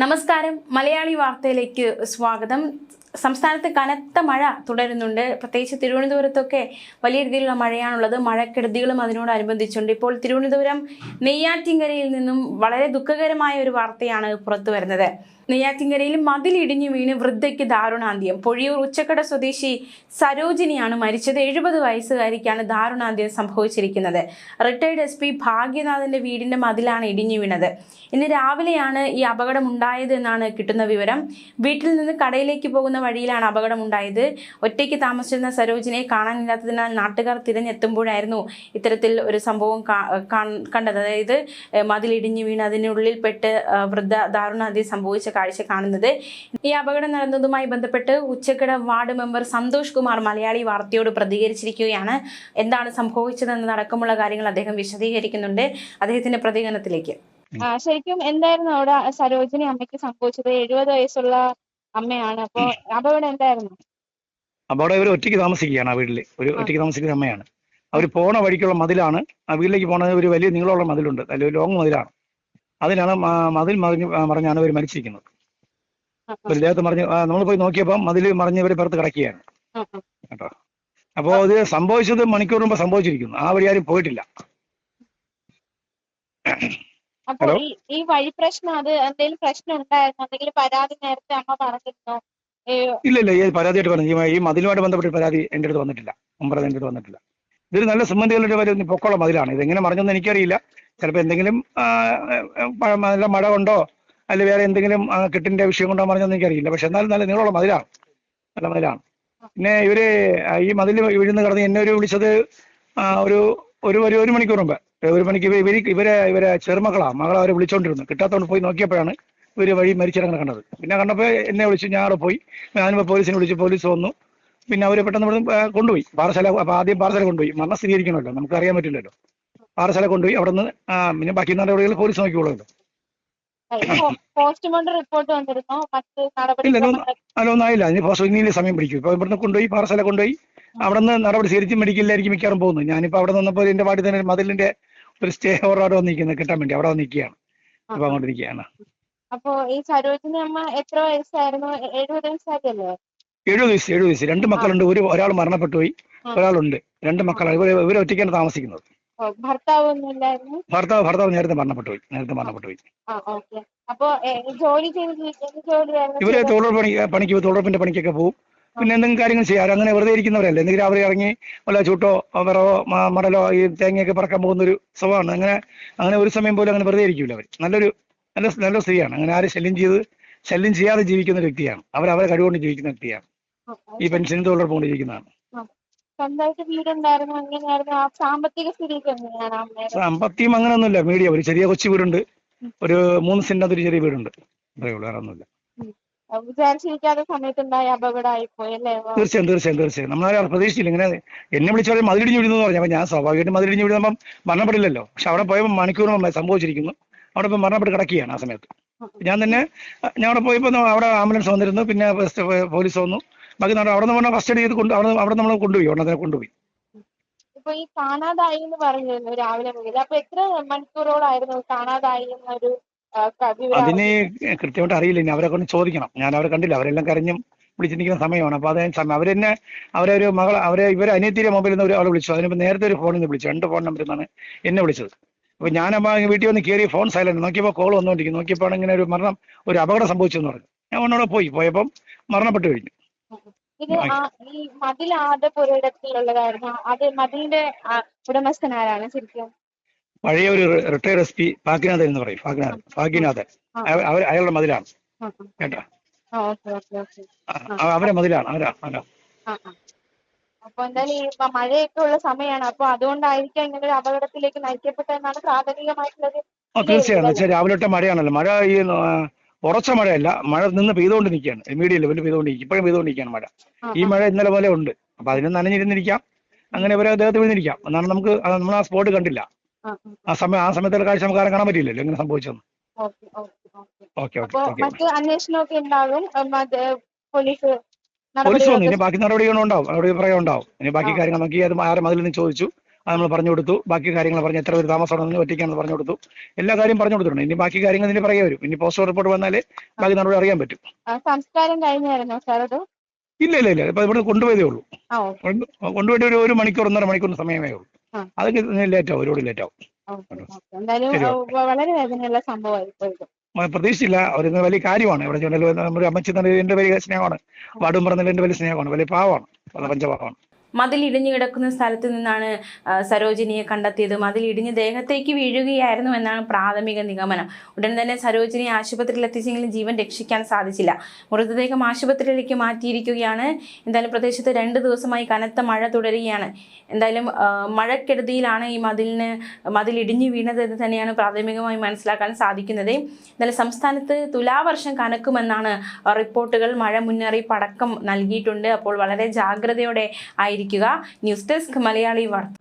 നമസ്കാരം. മലയാളി വാർത്തയിലേക്ക് സ്വാഗതം. സംസ്ഥാനത്ത് കനത്ത മഴ തുടരുന്നുണ്ട്. പ്രത്യേകിച്ച് തിരുവനന്തപുരത്തൊക്കെ വലിയ രീതിയിലുള്ള മഴയാണുള്ളത്. മഴക്കെടുതികളും അതിനോടനുബന്ധിച്ചുണ്ട്. ഇപ്പോൾ തിരുവനന്തപുരം നെയ്യാറ്റിൻകരയിൽ നിന്നും വളരെ ദുഃഖകരമായ ഒരു വാർത്തയാണ് പുറത്തു വരുന്നത് നെയ്യാറ്റിൻകരയിൽ മതിലിടിഞ്ഞു വീണ് വൃദ്ധയ്ക്ക് ദാരുണാന്ത്യം. പൊഴിയൂർ ഉച്ചക്കട സ്വദേശി സരോജിനിയാണ് മരിച്ചത്. എഴുപത് വയസ്സുകാരിക്കാണ് ദാരുണാന്ത്യം സംഭവിച്ചിരിക്കുന്നത്. റിട്ടയർഡ് എസ് പി ഭാഗ്യനാഥന്റെ വീടിന്റെ മതിലാണ് ഇടിഞ്ഞു വീണത്. ഇന്ന് രാവിലെയാണ് ഈ അപകടം ഉണ്ടായത് എന്നാണ് കിട്ടുന്ന വിവരം. വീട്ടിൽ നിന്ന് കടയിലേക്ക് പോകുന്ന വഴിയിലാണ് അപകടം ഉണ്ടായത്. ഒറ്റയ്ക്ക് താമസിച്ചിരുന്ന സരോജിനെ കാണാനില്ലാത്തതിനാൽ നാട്ടുകാർ തിരഞ്ഞെത്തുമ്പോഴായിരുന്നു ഇത്തരത്തിൽ ഒരു സംഭവം കണ്ടത്. അതായത് മതിലിടിഞ്ഞു വീണ് അതിനുള്ളിൽ പെട്ട് വൃദ്ധ ദാരുണാന്ത്യം സംഭവിച്ച കാഴ്ച കാണുന്നത്. ഈ അപകടം നടന്നതുമായി ബന്ധപ്പെട്ട് ഉച്ചക്കട വാർഡ് മെമ്പർ സന്തോഷ് കുമാർ മലയാളി വാർത്തയോട് പ്രതികരിച്ചിരിക്കുകയാണ്. എന്താണ് സംഭവിച്ചതെന്ന് സംഭവിച്ചതെന്നതടക്കമുള്ള കാര്യങ്ങൾ അദ്ദേഹം വിശദീകരിക്കുന്നുണ്ട്. അദ്ദേഹത്തിന്റെ പ്രതികരണത്തിലേക്ക്. ശരിക്കും എന്തായിരുന്നു അവിടെ സരോജിനി അമ്മയ്ക്ക് സംഭവിച്ചത്? എഴുപത് വയസ്സുള്ള അമ്മയാണ്. അപ്പൊ അപകടം എന്തായിരുന്നു? അപ്പൊ അവിടെ ഇവർ ഒറ്റയ്ക്ക് താമസിക്കുകയാണ് ആ വീട്ടിൽ ഒരു ഒറ്റയ്ക്ക് താമസിക്കുന്ന അമ്മയാണ്. അവർ പോണ വഴിക്കുള്ള മതിലാണ്. ആ വീട്ടിലേക്ക് പോണ ഒരു വലിയ നീളമുള്ള മതിലുണ്ട്. അല്ലെങ്കിൽ ലോങ് മതിലാണ്. അതിനാണ് മതിൽ മറിഞ്ഞ് മറിഞ്ഞാണ് ഇവർ മരിച്ചിരിക്കുന്നത്. ഒരു ദേഹത്ത് മറിഞ്ഞ് നമ്മൾ പോയി നോക്കിയപ്പോൾ മതിൽ മറിഞ്ഞ് ഇവർ പുറത്ത് കിടക്കുകയാണ്. കേട്ടോ? അപ്പോൾ ഇത് സംഭവിച്ചത് മണിക്കൂർ മുമ്പ് സംഭവിച്ചിരിക്കുന്നു. ആ വഴി ആരും പോയിട്ടില്ല. ഹലോ? ഈ വഴി പ്രശ്നം അത് എന്തെങ്കിലും പ്രശ്നം ഉണ്ടായിരുന്നു? എന്തെങ്കിലും പരാതി നേരത്തെ അമ്മ പറഞ്ഞിരുന്നോ? ഇല്ല ഇല്ല ഈ പരാതിയായിട്ട് പറഞ്ഞു. ഈ- മതിലുമായിട്ട് ബന്ധപ്പെട്ട് പരാതി എന്റെ അടുത്ത് വന്നിട്ടില്ല. മുമ്പറത് എന്റെ അടുത്ത് വന്നിട്ടില്ല. ഇതൊരു നല്ല സിമന്റുകളുടെ വരെ പൊക്കമുള്ള മതിലാണ്. ഇതെങ്ങനെ മറിഞ്ഞെന്ന് എനിക്കറിയില്ല. ചിലപ്പോൾ എന്തെങ്കിലും നല്ല മഴ കൊണ്ടോ അല്ലെ വേറെ എന്തെങ്കിലും കിട്ടിന്റെ വിഷയം കൊണ്ടോ മറിഞ്ഞെന്ന് എനിക്കറിയില്ല. പക്ഷെ എന്നാലും നല്ല നീളമുള്ള മതിലാണ്. നല്ല മതിലാണ്. പിന്നെ ഇവർ ഈ മതിൽ വീഴുന്ന കടന്ന് എന്നെ ഒരു വിളിച്ചത് ഒരു ഒരു ഒരു ഒരു മണിക്കൂർ മുമ്പ്. ഒരു മണിക്ക് ഇവർ ഇവർ ഇവരെ ചെറുമക്കളാ. മകളെ അവരെ വിളിച്ചോണ്ടിരുന്നു. കിട്ടാത്തോണ്ട് പോയി നോക്കിയപ്പോഴാണ് ഇവർ വഴി മരിച്ചിറങ്ങുന്ന കണ്ടത്. പിന്നെ കണ്ടപ്പോൾ എന്നെ വിളിച്ചു ഞാൻ അവിടെ പോയി. ഞാനിപ്പോൾ പോലീസിനെ വിളിച്ചു പോലീസ് വന്നു. പിന്നെ അവർ പെട്ടെന്ന് ഇവിടുന്ന് ആ, കൊണ്ടുപോയി. പാറശാല അപ്പൊ ആദ്യം പാറശാല കൊണ്ടുപോയി. മരണം സ്ഥിരീകരിക്കണമല്ലോ. നമുക്ക് അറിയാൻ പറ്റില്ലല്ലോ. പാറശാല കൊണ്ടുപോയി. അവിടെ നിന്ന് പിന്നെ ബാക്കി നടപടികൾ പോലീസ് നോക്കിക്കോളുമല്ലോ. പോസ്റ്റ്മോർട്ടം റിപ്പോർട്ട് വന്നിരുന്നോ? മറ്റ് ഇനി പോസ്റ്റ് സമയം പിടിക്കും. ഇപ്പൊ ഇവിടുന്ന് കൊണ്ടുപോയി പാറശാല കൊണ്ടുപോയി. അവിടെ നിന്ന് നടപടി സ്വീകരിച്ച് മെഡിക്കലിലായിരിക്കും മിക്കവാറും പോകുന്നത്. ഞാനിപ്പോ അവിടെ നിന്നപ്പോൾ എന്റെ വാർഡിൽ തന്നെ മതിലിന്റെ ഒരു സ്റ്റേ ഓർഡർ അവിടെ വന്നിരിക്കുന്നത്. കിട്ടാൻ വേണ്ടി അവിടെ വന്നിരിക്കുകയാണ്. ഇപ്പൊ അങ്ങോട്ട് നിൽക്കുകയാണ് അപ്പൊ ഈ സരോജിനി അമ്മ എത്ര വയസ്സായിരുന്നു? എഴുപത് വയസ്സായല്ലേ എഴുപത് വയസ്സ് എഴുപത് വയസ്സ്. രണ്ട് മക്കളുണ്ട്. ഒരു ഒരാൾ മരണപ്പെട്ടു പോയി ആ. ഒരാളുണ്ട്. രണ്ട് മക്കളാണ്. ഇവർ ഇവർ ഒറ്റയ്ക്കാണ് താമസിക്കുന്നത്. ഭർത്താവ് ഭർത്താവ് ഭർത്താവ് നേരത്തെ മരണപ്പെട്ടു പോയി. നേരത്തെ മരണപ്പെട്ടു പോയി. അപ്പൊ ജോലി ഇവർ ചെയ്തത്? പണി പണിക്ക് പോയി, തൊഴിലുറപ്പിന്റെ പണിക്കൊക്കെ പോകും പിന്നെ എന്തെങ്കിലും കാര്യങ്ങൾ ചെയ്യാറ് അങ്ങനെ വെറുതെ ഇരിക്കുന്നവരല്ലേ? എന്തെങ്കിലും അവർ ഇറങ്ങി വല്ല ചൂട്ടോ വിറവോ മടലോ ഈ തേങ്ങയൊക്കെ പറക്കാൻ പോകുന്ന ഒരു സ്വഭാവമാണ്. അങ്ങനെ അങ്ങനെ ഒരു സമയം പോലും അങ്ങനെ വെറുതെ ഇരിക്കില്ല അവർ നല്ലൊരു നല്ല നല്ല സ്ത്രീയാണ്. അങ്ങനെ ആരും ശല്യം ചെയ്ത് ശല്യം ചെയ്യാതെ ജീവിക്കുന്ന ഒരു വ്യക്തിയാണ്. അവർ അവരെ കഴിവുകൊണ്ട് ജീവിക്കുന്ന വ്യക്തിയാണ്. ഈ പെൻഷനും തൊഴിലുറപ്പ് കൊണ്ട് ജീവിക്കുന്നതാണ് സ്വന്തമായിട്ട് വീടുണ്ടായിരുന്നു എങ്ങനെയായിരുന്നു ആ സാമ്പത്തിക സ്ഥിതിയൊക്കെ എങ്ങനെയാണ് അമ്മയുടെ? സാമ്പത്തികം അങ്ങനെയൊന്നുമില്ല. മീഡിയം ഒരു ചെറിയ കൊച്ചു വീടുണ്ട്. ഒരു മൂന്ന് സെന്റിനകത്ത് ഒരു ചെറിയ വീടുണ്ട്. അത്രേ ഉള്ളൂ. വേറെ ഒന്നുമില്ല. വിചാരിച്ചിരിക്കാത്ത സമയത്തുണ്ടായ അപകടമായി പോയി അല്ലേ? ആ, തീർച്ചയായും തീർച്ചയായും തീർച്ചയായും. നമ്മളാരും പ്രതീക്ഷിച്ചില്ല. ഇങ്ങനെ എന്നെ വിളിച്ച പറയും മതിലിടിഞ്ഞ് എന്ന് പറഞ്ഞു. അപ്പൊ ഞാൻ സ്വാഭാവികമായിട്ടും മതിലിടിഞ്ഞ് വിടുമ്പം മരണപ്പെടില്ലല്ലോ. പക്ഷെ അവിടെ പോയപ്പോൾ മണിക്കൂർ മുമ്പ് സംഭവിച്ചിരിക്കുന്നു. അവിടെ ഇപ്പം മരണപ്പെട്ട് കിടക്കുകയാണ് ആ സമയത്ത്. ഞാൻ തന്നെ ഞാൻ അവിടെ പോയപ്പോൾ ന- അവിടെ ആംബുലൻസ് വന്നിരുന്നു. പിന്നെ പോലീസ് വന്നു. ബാക്കി നമ്മുടെ അവിടെ നിന്ന് കസ്റ്റഡി ചെയ്ത് കൊണ്ട് അവിടെ അവിടെ നമ്മൾ കൊണ്ടുപോയി. ഉടനെ കൊണ്ടുപോയി. ഇപ്പൊ ഈ കാണാതായി എന്ന് പറഞ്ഞിരുന്നു രാവിലെ മുതൽ. അപ്പൊ എത്ര മണിക്കൂറോളായിരുന്നു കാണാതായി എന്നൊരു അതിന് കൃത്യമായിട്ട് അറിയില്ല ഇനി. അവരെ കൊണ്ട് ചോദിക്കണം. ഞാൻ അവരെ കണ്ടില്ല. അവരെല്ലാം കരഞ്ഞും വിളിച്ചിരിക്കുന്ന സമയമാണ്. അപ്പൊ അതേ സമയം അവരെന്നെ അവരെ ഒരു മകൾ അവരെ ഇവരെ അനിയത്തിയുടെ മൊബൈലിൽ നിന്ന് ഒരാൾ വിളിച്ചു. അതിനിപ്പോ നേരത്തെ ഒരു ഫോണിൽ നിന്ന് വിളിച്ചു. രണ്ട് ഫോൺ നമ്പറിൽ നിന്നാണ് എന്നെ വിളിച്ചത്. അപ്പൊ ഞാനപ്പോ വീട്ടിൽ വന്ന് കയറി ഫോൺ സൈലന്റ് നോക്കിയപ്പോൾ കോൾ വന്നോണ്ടിരിക്കും നോക്കിയപ്പോൾ ഇങ്ങനെ ഒരു മരണം ഒരു അപകടം സംഭവിച്ചു എന്ന് പറഞ്ഞു. ഞാൻ അവനോട് പോയി. പോയപ്പം മരണപ്പെട്ടു കഴിഞ്ഞു. ഇത് ആ ഈ മതിൽ ആദ്യ പുരയിടത്തിലുള്ളതായിരുന്നു. അത് മതിലിന്റെ ആ, ഉടമസ്ഥൻ ആരാണ് ശരിക്കും? പഴയ ഒരു റിട്ടയർഡ് എസ് പി ഭാഗ്യനാഥൻ എന്ന് പറയും. ഭാഗ്യനാഥൻ. ഭാഗ്യനാഥൻ. ആ. അവ- അവർ അയാളുടെ മതിലാണ്. ആ, കേട്ടോ? ആ ഓക്കെ ഓക്കെ ഓക്കെ. ആ, ആ, അവരെ മതിലാണ്. അവരാ അവരാ. ആ ആ. അപ്പൊ എന്തായാലും ഈ മ- മഴയൊക്കെ ഉള്ള സമയമാണ് അപ്പൊ അതുകൊണ്ടായിരിക്കാം ഇങ്ങനെ ഒരു അപകടത്തിലേക്ക് നയിക്കപ്പെട്ടതെന്നാണ് പ്രാഥമികമായിട്ടുള്ളത്. ആ തീർച്ചയായും. എന്ന് വെച്ചാൽ രാവിലെ തൊട്ടേ മഴയാണല്ലോ. മഴ ഈ ആ, ഉറച്ച മഴയല്ല മഴ നിന്ന് പെയ്തുകൊണ്ട് നിൽക്കുകയാണ് മീഡിയം ലെവലിൽ പെയ്തുകൊണ്ടിരിക്കും ഇപ്പോഴും പെയ്തുകൊണ്ടിരിക്കുകയാണ് മഴ. ഈ മഴ ഇന്നലെ പോലെ ഉണ്ട്. അപ്പൊ അതിന് നനഞ്ഞിരുന്നിരിക്കാം. അങ്ങനെ ഇവരെ അദ്ദേഹത്തെ വീണിരിക്കാം എന്നാണ് നമുക്ക് ആ, നമ്മൾ ആ സ്പോട്ട് കണ്ടില്ല. ആ സമയം ആ സമയത്തെ കാഴ്ച നമുക്ക് ആരും കാണാൻ പറ്റില്ലല്ലോ എങ്ങനെ സംഭവിച്ചെന്ന്. ഓക്കെ ഓക്കെ മറ്റ് അന്വേഷണമൊക്കെ ഉണ്ടാകും. പോലീസ് പോലീസ് വന്നു. ഇനി ബാക്കി നടപടികൾ ഉണ്ടാവും. നടപടി പറയാൻ ഉണ്ടാവും. ഇനി ബാക്കി കാര്യങ്ങൾ നോക്കി അത് ആരും അതിൽ നിന്ന് ചോദിച്ചു. അത് നമ്മൾ പറഞ്ഞു കൊടുത്തു. ബാക്കി കാര്യങ്ങൾ പറഞ്ഞു എത്ര പേര് താമസമാണെന്ന് ഒറ്റയ്ക്കാണെന്ന് പറഞ്ഞു കൊടുത്തു. എല്ലാ കാര്യം പറഞ്ഞു കൊടുത്തിട്ടുണ്ട്. ഇനി ബാക്കി കാര്യങ്ങൾ ഇതിന് പറയാൻ വരും. ഇനി പോസ്റ്റ് റിപ്പോർട്ട് വന്നാലേ ബാക്കി നടപടി അറിയാൻ പറ്റും. സംസ്കാരം കഴിഞ്ഞായിരുന്നോ സാർ അത്? ഇല്ല ഇല്ല ഇല്ല. ഇപ്പൊ ഇവിടെ കൊണ്ടുപോയതേ ഉള്ളൂ. കൊണ്ടുപോയിട്ട് ഒരു ഒരു മണിക്കൂർ ഒന്നര മണിക്കൂർ സമയമേ ഉള്ളൂ. അതൊക്കെ ലേറ്റ് ആവും. ഒരുപാട് ലേറ്റ് ആവും. വളരെ വേദനയുള്ള പ്രതീക്ഷിച്ചില്ല. അവരിന്ന് വലിയ കാര്യമാണ്. ഇവിടെ ചുണ്ടൽ നമ്മുടെ അമ്മച്ചി എന്റെ വലിയ സ്നേഹമാണ്. വാടും പറഞ്ഞതിൽ എന്റെ വലിയ സ്നേഹമാണ്. വലിയ പാവമാണ്. പഞ്ചപാവമാണ്. മതിൽ ഇടിഞ്ഞു കിടക്കുന്ന സ്ഥലത്ത് നിന്നാണ് സരോജിനിയെ കണ്ടെത്തിയത്. മതിൽ ഇടിഞ്ഞ് ദേഹത്തേക്ക് വീഴുകയായിരുന്നു എന്നാണ് പ്രാഥമിക നിഗമനം. ഉടൻ തന്നെ സരോജിനി ആശുപത്രിയിൽ എത്തിച്ചെങ്കിലും ജീവൻ രക്ഷിക്കാൻ സാധിച്ചില്ല. മൃതദേഹം ആശുപത്രിയിലേക്ക് മാറ്റിയിരിക്കുകയാണ്. എന്തായാലും പ്രദേശത്ത് രണ്ട് ദിവസമായി കനത്ത മഴ തുടരുകയാണ്. എന്തായാലും മഴക്കെടുതിയിലാണ് ഈ മതിലിന് മതിൽ ഇടിഞ്ഞു വീണത് എന്ന് തന്നെയാണ് പ്രാഥമികമായി മനസ്സിലാക്കാൻ സാധിക്കുന്നത്. എന്തായാലും സംസ്ഥാനത്ത് തുലാവർഷം കനക്കുമെന്നാണ് റിപ്പോർട്ടുകൾ. മഴ മുന്നറിയിപ്പ് അടക്കം നൽകിയിട്ടുണ്ട്. അപ്പോൾ വളരെ ജാഗ്രതയോടെ ആയിരിക്കുക ന്യൂസ് ഡെസ്ക് മലയാളി വാർത്ത.